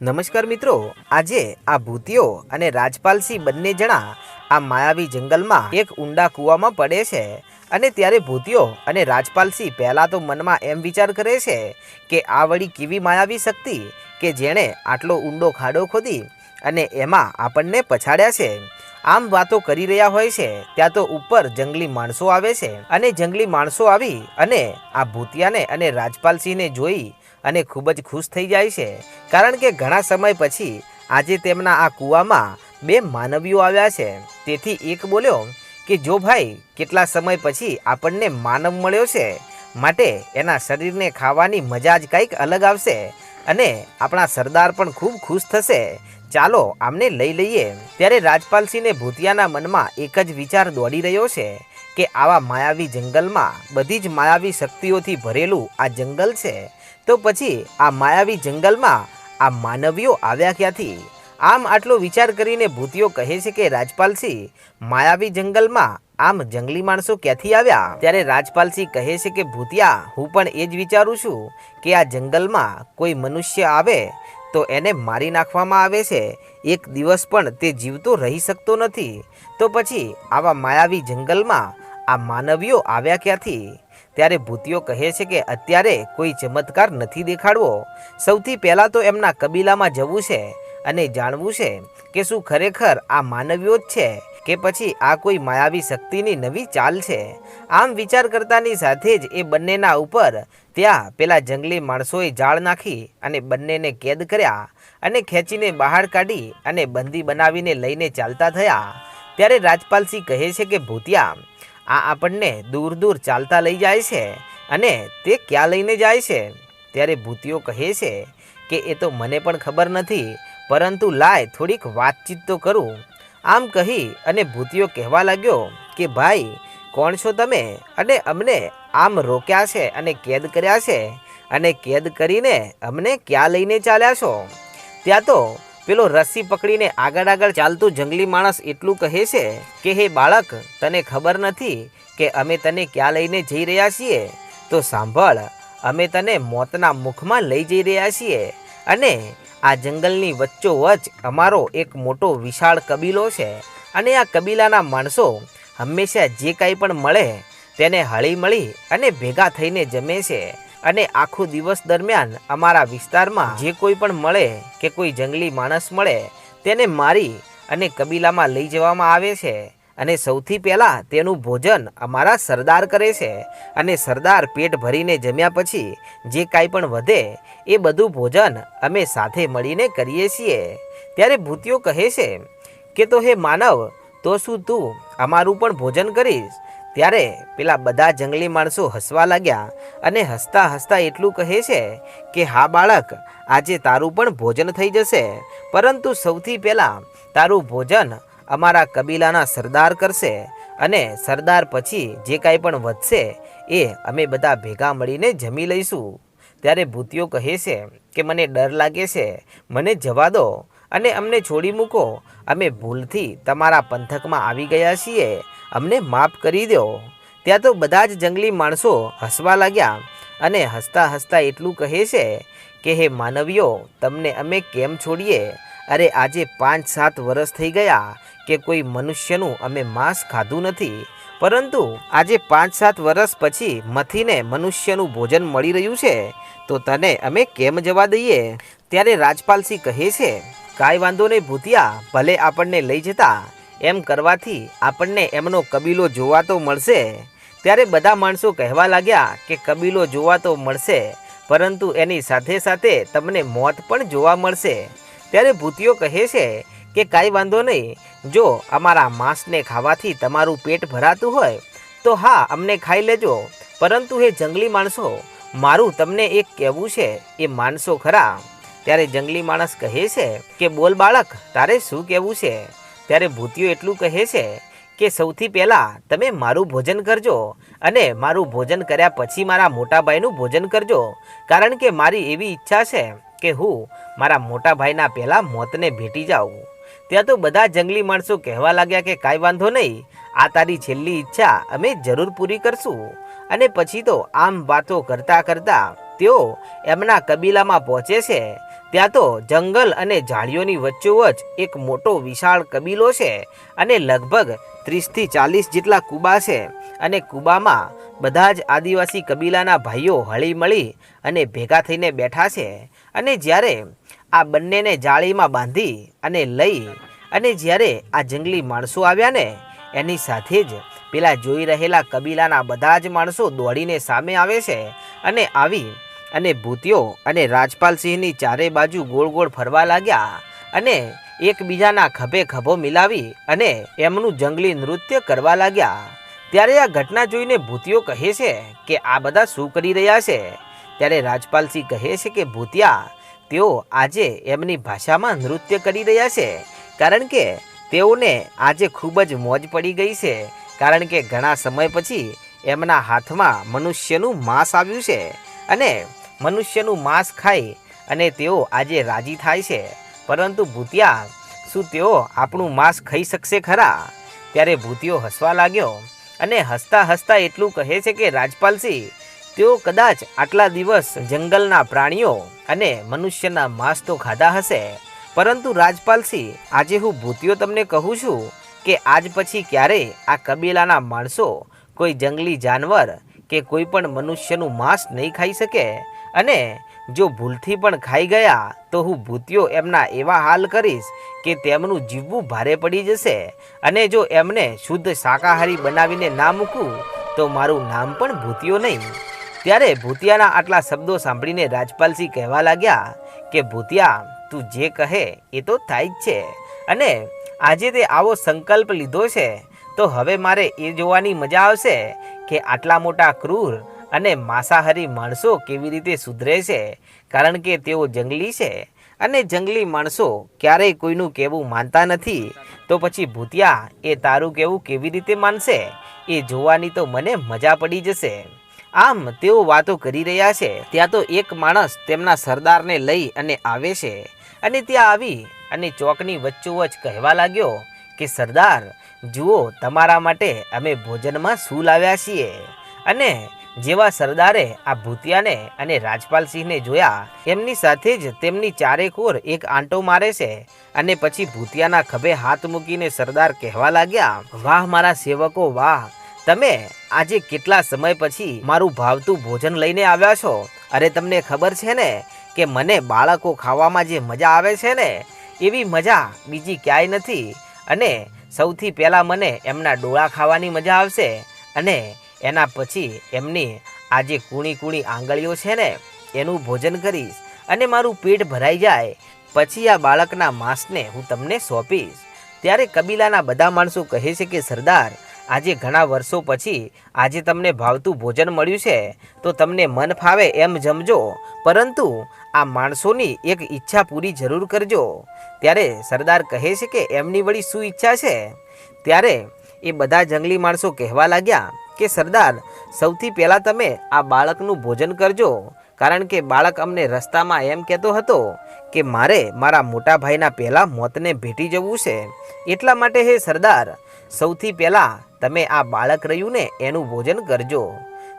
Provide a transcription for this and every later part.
નમસ્કાર મિત્રો, આજે આ ભૂતિયો અને રાજપાલસિંહ બંને જણા આ માયાવી જંગલમાં એક ઊંડા કૂવામાં પડે છે અને ત્યારે ભૂતિયો અને રાજપાલસિંહ પહેલાં તો મનમાં એમ વિચાર કરે છે કે આ વળી કેવી માયાવી શક્તિ કે જેણે આટલો ઊંડો ખાડો ખોદી અને એમાં આપણને પછાડ્યા છે. આમ વાતો કરી રહ્યા હોય છે, ત્યાં તો ઉપર જંગલી માણસો આવે છે અને જંગલી માણસો આવી અને આ ભૂતિયાને અને રાજપાલસિંહને જોઈ અને ખૂબ જ ખુશ થઈ જાય છે. કારણ કે ઘણા સમય પછી આજે તેમના આ કૂવામાં બે માનવીઓ આવ્યા છે. તેથી એક બોલ્યો કે, જો ભાઈ, કેટલા સમય પછી આપણને માનવ મળ્યો છે? માટે એના શરીરને ખાવાની મજા જ કંઈક અલગ આવશે અને આપણા સરદાર પણ ખૂબ ખુશ થશે. ચાલો આમને લઈ લઈએ. ત્યારે રાજપાલસિંહને ભૂતિયાના મનમાં એક જ વિચાર દોડી રહ્યો છે કે આવા માયાવી જંગલમાં બધી જ માયાવી શક્તિઓથી ભરેલું આ જંગલ છે. તો પછી આ માયાવી જંગલમાં આ માનવીઓ આવ્યા ક્યાંથી? આમ આટલો વિચાર કરીને ભૂતિયો કહે છે કે રાજપાલસિંહ, માયાવી જંગલમાં આમ જંગલી માણસો ક્યાંથી આવ્યા? ત્યારે રાજપાલસિંહ કહે છે કે, ભૂતિયા, હું પણ એ જ વિચારું છું કે આ જંગલમાં કોઈ મનુષ્ય આવે તો એને મારી નાખવામાં આવે છે. એક દિવસ પણ તે જીવતો રહી શકતો નથી. તો પછી આવા માયાવી જંગલમાં આ માનવીઓ આવ્યા ક્યાંથી? ત્યારે ભૂતિયો કહે છે કે અત્યારે કોઈ ચમત્કાર નથી દેખાડવો. સૌથી પહેલાં તો એમના કબીલામાં જવું છે અને જાણવું છે કે શું ખરેખર આ માનવીઓ જ છે કે પછી આ કોઈ માયાવી શક્તિની નવી ચાલ છે. આમ વિચાર કરતાની સાથે જ એ બંનેના ઉપર ત્યાં પેલા જંગલી માણસોએ જાળ નાખી અને બંનેને કેદ કર્યા અને ખેંચીને બહાર કાઢી અને બંદી બનાવીને લઈને ચાલતા થયા. ત્યારે રાજપાલસિંહ કહે છે કે ભૂતિયા આ આપણને દૂર દૂર ચાલતા લઈ જાય છે અને તે ક્યાં લઈને જાય છે? ત્યારે ભૂતિઓ કહે છે કે એ તો મને પણ ખબર નથી, પરંતુ લાય થોડીક વાતચીત તો કરું. આમ કહી અને ભૂતિયો કહેવા લાગ્યો કે, ભાઈ, કોણ છો તમે? અને અમને આમ રોક્યા છે અને કેદ કર્યા છે? અને કેદ કરીને અમને ક્યાં લઈને ચાલ્યા છો? ત્યાં તો પેલો રસ્સી પકડીને આગળ આગળ ચાલતું જંગલી માણસ એટલું કહે છે કે, હે બાળક, તને ખબર નથી કે અમે તને ક્યાં લઈને જઈ રહ્યા છીએ? તો સાંભળ, અમે તને મોતના મુખમાં લઈ જઈ રહ્યા છીએ અને આ જંગલની વચ્ચોવચ અમારો એક મોટો વિશાળ કબીલો છે અને આ કબીલાના માણસો હંમેશા જે કાંઈ પણ મળે તેને હળીમળી અને ભેગા થઈને જમે છે. અને આખો દિવસ દરમિયાન અમારા વિસ્તારમાં જે કોઈ પણ મળે કે કોઈ જંગલી માણસ મળે, તેને મારી અને કબીલામાં લઈ જવામાં આવે છે. અને સૌથી પહેલાં તેનું ભોજન અમારા સરદાર કરે છે અને સરદાર પેટ ભરીને જમ્યા પછી જે કાંઈ પણ વધે એ બધું ભોજન અમે સાથે મળીને કરીએ છીએ. ત્યારે ભૂતિયો કહે છે કે, તો હે માનવ, તો શું તું અમારું પણ ભોજન કરીશ? ત્યારે પેલા બધા જંગલી માણસો હસવા લાગ્યા અને હસતા હસતા એટલું કહે છે કે, હા, બાળક, આજે તારું પણ ભોજન થઈ જશે. પરંતુ સૌથી પહેલાં તારું ભોજન અમારા કબીલાના સરદાર કરશે અને સરદાર પછી જે કાંઈ પણ વધશે એ અમે બધા ભેગા મળીને જમી લઈશું. ત્યારે ભૂતિયો કહે છે કે, મને ડર લાગે છે. મને જવા દો અને અમને છોડી મૂકો. અમે ભૂલથી તમારા પંથકમાં આવી ગયા છીએ. અમને માફ કરી દો. ત્યાં તો બધા જ જંગલી માણસો હસવા લાગ્યા અને હસતા હસતા એટલું કહે છે કે, હે માનવીઓ, તમને અમે કેમ છોડીએ? અરે, આજે પાંચ સાત વર્ષ થઈ ગયા કે કોઈ મનુષ્યનું અમે માંસ ખાધું નથી. પરંતુ આજે પાંચ સાત વર્ષ પછી મથીને મનુષ્યનું ભોજન મળી રહ્યું છે. તો તને અમે કેમ જવા દઈએ? ત્યારે રાજપાલસિંહ કહે છે, કાંઈ વાંધો નહીં ભૂતિયા, ભલે આપણને લઈ જતા. એમ કરવાથી આપણને એમનો કબીલો જોવા તો મળશે. ત્યારે બધા માણસો કહેવા લાગ્યા કે કબીલો જોવા તો મળશે, પરંતુ એની સાથે સાથે તમને મોત પણ જોવા મળશે. ત્યારે ભૂતિઓ કહે છે કે કાંઈ વાંધો નહીં, જો અમારા માંસને ખાવાથી તમારું પેટ ભરાતું હોય, તો હા, અમને ખાઈ લેજો. પરંતુ એ જંગલી માણસો, મારું તમને એક કહેવું છે, એ માણસો ખરા? ત્યારે જંગલી માણસ કહે છે કે, બોલ બાળક, તારે શું કહેવું છે? ત્યારે ભૂતિયો એટલું કહે છે કે સૌથી પહેલાં તમે મારું ભોજન કરજો અને મારું ભોજન કર્યા પછી મારા મોટાભાઈનું ભોજન કરજો. કારણ કે મારી એવી ઈચ્છા છે કે હું મારા મોટાભાઈના પહેલાં મોતને ભેટી જાઉં. ત્યાં તો બધા જંગલી માણસો કહેવા લાગ્યા કે કાંઈ વાંધો નહીં, આ તારી છેલ્લી ઈચ્છા અમે જરૂર પૂરી કરશું. અને પછી તો આમ વાતો કરતાં કરતાં તેઓ એમના કબીલામાં પહોંચે છે ત્યાં તો જંગલ અને ઝાડીઓની વચ્ચોવચ એક મોટો વિશાળ કબીલો છે અને લગભગ ત્રીસથી ચાલીસ જેટલા કુબા છે. અને કુબામાં બધા જ આદિવાસી કબીલાના ભાઈઓ હળીમળી અને ભેગા થઈને બેઠા છે. અને જ્યારે આ બંનેને જાળીમાં બાંધી અને લઈ અને જ્યારે આ જંગલી માણસો આવ્યા ને, એની સાથે જ પેલા જોઈ રહેલા કબીલાના બધા જ માણસો દોડીને સામે આવે છે અને આવી અને ભૂતિયો અને રાજપાલસિંહની ચારે બાજુ ગોળ ગોળ ફરવા લાગ્યા અને એકબીજાના ખભે ખભો મિલાવી અને એમનું જંગલી નૃત્ય કરવા લાગ્યા. ત્યારે આ ઘટના જોઈને ભૂતિયો કહે છે કે આ બધા શું કરી રહ્યા છે? ત્યારે રાજપાલસિંહ કહે છે કે, ભૂતિયા, તેઓ આજે એમની ભાષામાં નૃત્ય કરી રહ્યા છે, કારણ કે તેઓને આજે ખૂબ જ મોજ પડી ગઈ છે, કારણ કે ઘણા સમય પછી એમના હાથમાં મનુષ્યનું માંસ આવ્યું છે અને મનુષ્યનું માંસ ખાઈ અને તેઓ આજે રાજી થાય છે. પરંતુ ભૂતિયા, શું તેઓ આપણું માંસ ખાઈ શકશે ખરા? ત્યારે ભૂતિયો હસવા લાગ્યો અને હસતા હસતા એટલું કહે છે કે રાજપાલસિંહ તેઓ કદાચ આટલા દિવસ જંગલના પ્રાણીઓ અને મનુષ્યના માંસ તો ખાધા હશે. પરંતુ રાજપાલસિંહ આજે હું ભૂતિયો તમને કહું છું કે, આજ પછી ક્યારેય આ કબીલાના માણસો કોઈ જંગલી જાનવર કે કોઈ પણ મનુષ્યનું માંસ નહીં ખાઈ શકે? અને જો ભૂલથી પણ ખાઈ ગયા, તો હું ભૂતિયો એમના એવા હાલ કરીશ કે તેમનું જીવવું ભારે પડી જશે. અને જો એમને શુદ્ધ શાકાહારી બનાવીને ના મૂકું, તો મારું નામ પણ ભૂતિયો નહીં. ત્યારે ભૂતિયાના આટલા શબ્દો સાંભળીને રાજપાલસિંહ કહેવા લાગ્યા કે, ભૂતિયા, તું જે કહે એ તો થાય જ છે. અને આજે તે આવો સંકલ્પ લીધો છે, તો હવે મારે એ જોવાની મજા આવશે કે આટલા મોટા ક્રૂર અને માંસાહારી માણસો કેવી રીતે સુધરે છે? કારણ કે તેઓ જંગલી છે અને જંગલી માણસો ક્યારેય કોઈનું કહેવું માનતા નથી. તો પછી ભૂતિયા, એ તારું કહેવું કેવી રીતે માનશે? એ જોવાની તો મને મજા પડી જશે. આમ તેઓ વાતો કરી રહ્યા છે. ત્યાં તો એક માણસ તેમના સરદારને લઈ અને આવે છે. અને ત્યાં આવી અને ચોકની વચ્ચોવચ કહેવા લાગ્યો કે, સરદાર જુઓ, તમારા માટે અમે ભોજનમાં શું લાવ્યા છીએ? અને જેવા સરદારે આ ભૂતિયાને અને રાજપાલસિંહને જોયા, એમની સાથે જ તેમની ચારે કોર એક આંટો મારે છે. અને પછી ભૂતિયાના ખભે હાથ મૂકીને સરદાર કહેવા લાગ્યા, વાહ, મારા સેવકો, વાહ! તમે આજે કેટલા સમય પછી મારું ભાવતું ભોજન લઈને આવ્યા છો? અરે, તમને ખબર છે ને કે મને બાળકો ખાવામાં જે મજા આવે છે ને? એવી મજા બીજી ક્યાંય નથી. અને સૌથી પહેલાં મને એમના ડોળા ખાવાની મજા આવશે અને એના પછી એમની આ જે કૂણી કૂણી આંગળીઓ છે ને, એનું ભોજન કરીશ અને મારું પેટ ભરાઈ જાય પછી આ બાળકના માંસને હું તમને સોંપીશ. ત્યારે કબીલાના બધા માણસો કહે છે કે, સરદાર, આજે ઘણા વર્ષો પછી આજે તમને ભાવતું ભોજન મળ્યું છે, તો તમને મન ફાવે એમ જમજો. પરંતુ આ માણસોની એક ઈચ્છા પૂરી જરૂર કરજો. ત્યારે સરદાર કહે છે કે એમની વળી શું ઈચ્છા છે? ત્યારે એ બધા જંગલી માણસો કહેવા લાગ્યા કે, સરદાર, સૌથી પહેલાં તમે આ બાળકનું ભોજન કરજો. કારણ કે બાળક અમને રસ્તામાં એમ કહેતો હતો કે, મારે મારા મોટા ભાઈના પહેલાં મોતને ભેટી જવું છે. એટલા માટે હે સરદાર, સૌથી પહેલાં તમે આ બાળક રહ્યું ને એનું ભોજન કરજો.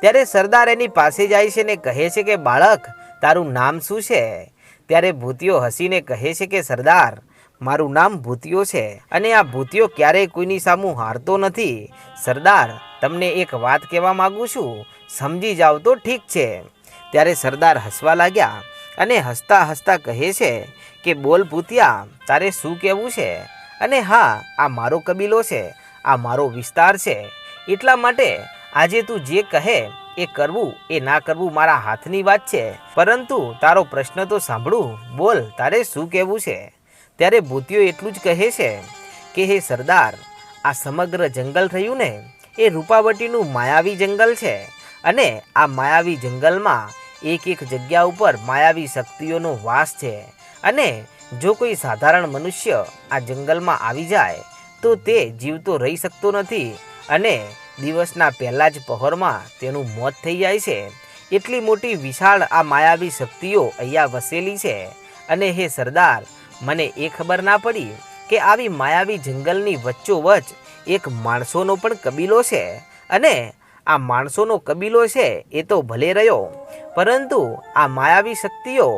ત્યારે સરદાર એની પાસે જાય છે ને કહે છે કે, બાળક તારું નામ શું છે? ત્યારે ભૂતિયો હસીને કહે છે કે, સરદાર, મારું નામ ભૂતિયો છે અને આ ભૂતિયો ક્યારેય કોઈની સામું હારતો નથી. સરદાર, તમને એક વાત કહેવા માગું છું. સમજી જાઓ તો ઠીક છે. ત્યારે સરદાર હસવા લાગ્યા અને હસતા હસતા કહે છે કે, બોલ ભૂતિયા, તારે શું કહેવું છે? અને હા, આ મારો કબીલો છે. આ મારો વિસ્તાર છે. એટલા માટે આજે તું જે કહે એ કરવું, એ ના કરવું મારા હાથની વાત છે. પરંતુ તારો પ્રશ્ન તો સાંભળું. બોલ, તારે શું કહેવું છે? ત્યારે ભૂતિઓ એટલું જ કહે છે કે, હે સરદાર, આ સમગ્ર જંગલ થયું ને, એ રૂપાવટીનું માયાવી જંગલ છે. અને આ માયાવી જંગલમાં એક એક જગ્યા ઉપર માયાવી શક્તિઓનો વાસ છે. અને જો કોઈ સાધારણ મનુષ્ય આ જંગલમાં આવી જાય, તો તે જીવતો રહી શકતો નથી. અને દિવસના પહેલા જ પહોરમાં તેનું મોત થઈ જાય છે. એટલી મોટી વિશાળ આ માયાવી શક્તિઓ અહીંયા વસેલી છે. અને હે સરદાર, મને એ ખબર ના પડી કે આવી માયાવી જંગલની વચ્ચોવચ એક માણસોનો પણ કબીલો છે. અને આ માણસોનો કબીલો છે એ તો ભલે રહ્યો, પરંતુ આ માયાવી શક્તિઓ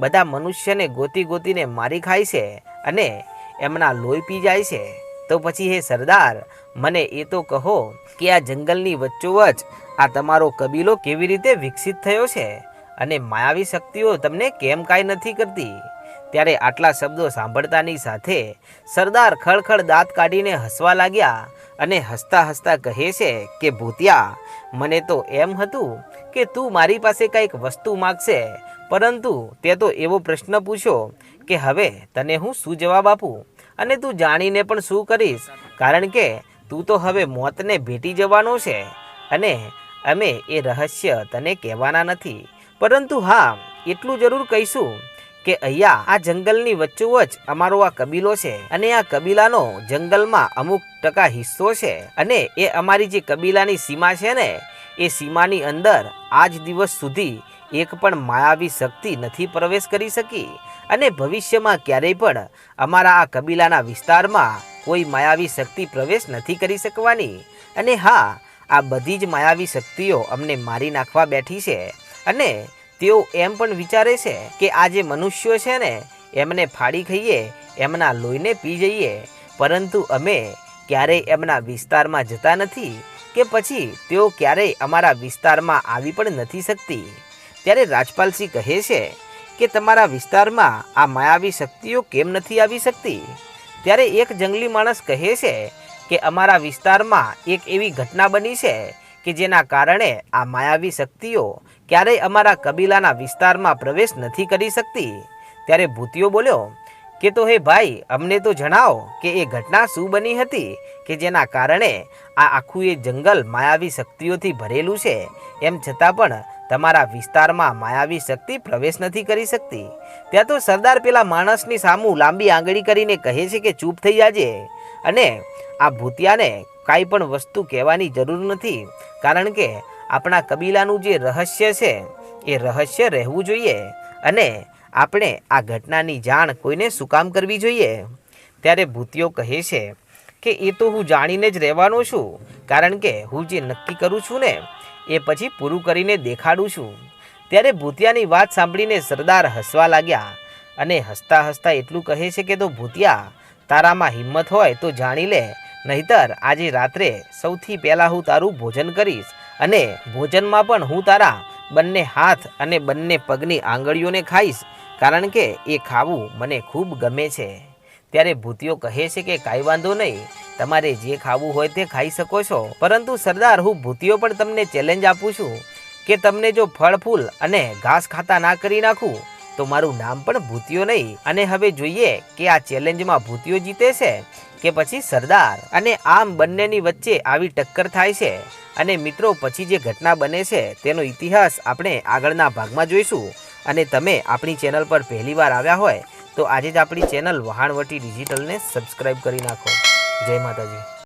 બધા મનુષ્યને ગોતી ગોતીને મારી ખાય છે અને એમના લોહી પી જાય છે. તો પછી હે સરદાર, મને એ તો કહો કે આ જંગલની વચ્ચોવચ આ તમારો કબીલો કેવી રીતે વિકસિત થયો છે અને માયાવી શક્તિઓ તમને કેમ કાંઈ નથી કરતી? ત્યારે આટલા શબ્દો સાંભળતાની સાથે સરદાર ખળખળ દાંત કાઢીને હસવા લાગ્યા અને હસતા હસતા કહે છે કે, ભૂતિયા, મને તો એમ હતું કે તું મારી પાસે કંઈક વસ્તુ માગશે, પરંતુ તે તો એવો પ્રશ્ન પૂછ્યો કે, હવે તને હું શું જવાબ આપું? અને તું જાણીને પણ શું કરીશ? કારણ કે તું તો હવે મોતને ભેટી જવાનો છે અને અમે એ રહસ્ય તને કહેવાના નથી. પરંતુ હા, એટલું જરૂર કહીશું કે અહીંયા આ જંગલની વચ્ચોવચ અમારો આ કબીલો છે અને આ કબીલાનો જંગલમાં અમુક ટકા હિસ્સો છે અને એ અમારી જે કબીલાની સીમા છે ને, એ સીમાની અંદર આજ દિવસ સુધી એક પણ માયાવી શક્તિ નથી પ્રવેશ કરી શકી. અને ભવિષ્યમાં ક્યારેય પણ અમારા આ કબીલાના વિસ્તારમાં કોઈ માયાવી શક્તિ પ્રવેશ નથી કરી શકવાની. અને હા, આ બધી જ માયાવી શક્તિઓ અમને મારી નાખવા બેઠી છે. અને તેઓ એમ પણ વિચારે છે કે આ જે મનુષ્યો છે ને, એમને ફાડી ખાઈએ, એમના લોહીને પી જઈએ. પરંતુ અમે ક્યારેય એમના વિસ્તારમાં જતા નથી કે પછી તેઓ ક્યારેય અમારા વિસ્તારમાં આવી પણ નથી શકતી. ત્યારે રાજપાલસિંહ કહે છે કે તમારા વિસ્તારમાં આ માયાવી શક્તિઓ કેમ નથી આવી શકતી? ત્યારે એક જંગલી માણસ કહે છે કે અમારા વિસ્તારમાં એક એવી ઘટના બની છે કે જેના કારણે આ માયાવી શક્તિઓ ક્યારેય અમારા કબીલાના વિસ્તારમાં પ્રવેશ નથી કરી શકતી. ત્યારે ભૂતિયો બોલ્યો, કે તો હે ભાઈ, અમને તો જણાવો કે એ ઘટના શું બની હતી કે જેના કારણે આ આખું એ જંગલ માયાવી શક્તિઓથી ભરેલું છે. એમ છતાં પણ તમારા વિસ્તારમાં માયાવી શક્તિ પ્રવેશ નથી કરી શકતી. ત્યાં તો સરદાર પેલા માણસની સામું લાંબી આંગળી કરીને કહે છે કે ચૂપ થઈ જાજે. અને આ ભૂતિયાને કાંઈ પણ વસ્તુ કહેવાની જરૂર નથી, કારણ કે આપણા કબીલાનું જે રહસ્ય છે, એ રહસ્ય રહેવું જોઈએ અને આપણે આ ઘટનાની જાણ કોઈને શું કામ કરવી જોઈએ? ત્યારે ભૂતિયો કહે છે કે, એ તો હું જાણીને જ રહેવાનો છું, કારણ કે હું જે નક્કી કરું છું ને એ પછી પૂરું કરીને દેખાડું છું. ત્યારે ભૂતિયાની વાત સાંભળીને સરદાર હસવા લાગ્યા અને હસતા હસતા એટલું કહે છે કે તો ભૂતિયા, તારામાં હિંમત હોય તો જાણી લે, નહીતર આજે રાત્રે સૌથી પહેલાં હું તારું ભોજન કરીશ અને ભોજનમાં પણ હું તારા બંને હાથ અને બંને પગની આંગળીઓને ખાઈશ, કારણ કે એ ખાવું મને ખૂબ ગમે છે. ત્યારે ભૂતિયો કહે છે કે કાંઈ વાંધો નહીં તમારે જે ખાવું હોય તે ખાઈ શકો છો. પરંતુ સરદાર, હું ભૂતિઓ પણ તમને ચેલેન્જ આપું છું કે તમને જો ફળ, ફૂલ અને ઘાસ ખાતા ના કરી નાખું, તો મારું નામ પણ ભૂતિયો નહીં. અને હવે જોઈએ કે આ ચેલેન્જમાં ભૂતિયો જીતે છે કે પછી સરદાર. અને આમ બંનેની વચ્ચે આવી ટક્કર થાય છે. અને મિત્રો, પછી જે ઘટના બને છે, તેનો ઇતિહાસ આપણે આગળના ભાગમાં જોઈશું. અને તમે આપણી ચેનલ પર પહેલીવાર આવ્યા હોય, તો આજે જ આપણી ચેનલ વહાણવટી ડિજિટલને સબસ્ક્રાઈબ કરી નાખો. જય માતાજી.